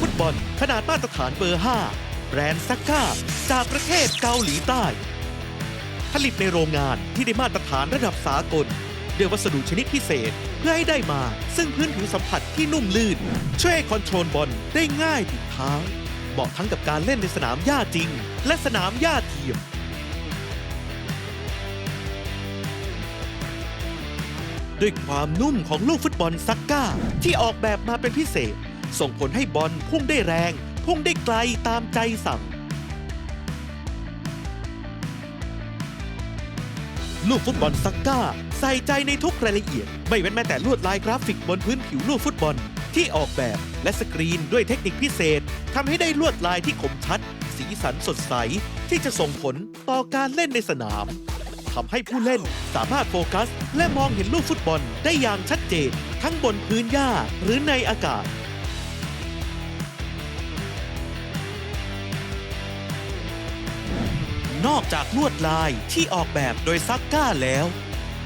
ฟุตบอล ขนาดมาตรฐานเบอร์ 5 แบรนด์ซักก้า จากประเทศเกาหลีใต้ ผลิตในโรงงานที่ได้มาตรฐานระดับสากลด้วยวัสดุชนิดพิเศษเพื่อให้ได้มา ซึ่งพื้นผิวสัมผัสที่นุ่มลื่น ช่วยให้คอนโทรลบอลได้ง่ายติดเท้าเหมาะทั้งกับการเล่นในสนามหญ้าจริง และสนามหญ้าเทียมด้วยความนุ่มของลูกฟุตบอลซักก้า ที่ออกแบบมาเป็นพิเศษ ส่งผลให้บอลพุ่งได้แรง พุ่งได้ไกลตามใจสั่ง ลูกฟุตบอลซักก้า ใส่ใจในทุกรายละเอียด ไม่เว้นแม้แต่ลวดลายกราฟิกบนพื้นผิวลูกฟุตบอลที่ออกแบบและสกรีนด้วยเทคนิคพิเศษทำให้ได้ลวดลายที่คมชัด สีสันสดใส ที่จะส่งผลต่อการเล่นในสนามทำให้ผู้เล่นสามารถโฟกัส และมองเห็นลูกฟุตบอลได้อย่างชัดเจน ทั้งบนพื้นหญ้าหรือในอากาศ นอกจากลวดลายที่ออกแบบโดยซักก้าแล้ว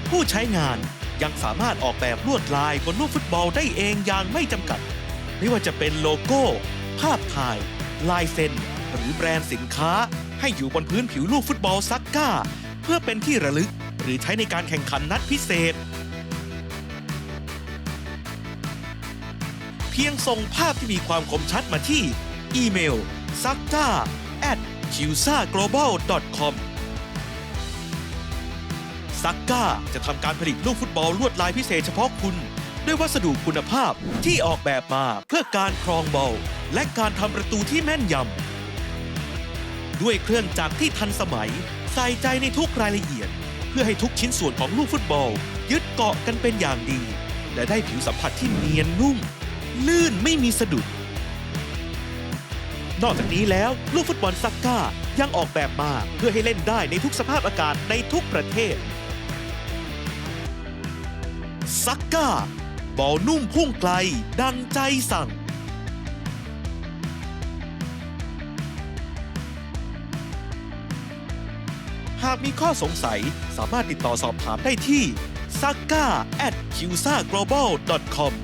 ผู้ใช้งานยังสามารถออกแบบลวดลายบนลูกฟุตบอลได้เองอย่างไม่จำกัด ไม่ว่าจะเป็นโลโก้ ภาพถ่าย ลายเซ็น หรือแบรนด์สินค้า ให้อยู่บนพื้นผิวลูกฟุตบอลซักก้า เพื่อเป็นที่ระลึกหรือใช้ในการแข่งขันนัดพิเศษ เพียงส่งภาพที่มีความคมชัดมาที่ อีเมล s a k a at q s a global com ซักก้าจะทำการผลิตลูกฟุตบอลลวดลายพิเศษเฉพาะคุณ ด้วยวัสดุคุณภาพที่ออกแบบมาเพื่อการครองบอลและการทำประตูที่แม่นยำ ด้วยเครื่องจักรที่ทันสมัย ใส่ใจในทุกรายละเอียด เพื่อให้ทุกชิ้นส่วนของลูกฟุตบอล ยึดเกาะกันเป็นอย่างดี และได้ผิวสัมผัสที่เนียนนุ่ม ลื่นไม่มีสะดุด นอกจากนี้แล้วลูกฟุตบอลซักก้ายังออกแบบมาเพื่อให้เล่นได้ในทุกสภาพอากาศในทุกประเทศซักก้าบอลนุ่มพุ่งไกล ดังใจสั่ง หากมีข้อสงสัยสามารถติดต่อสอบถามได้ที่ s a k a at q s a global com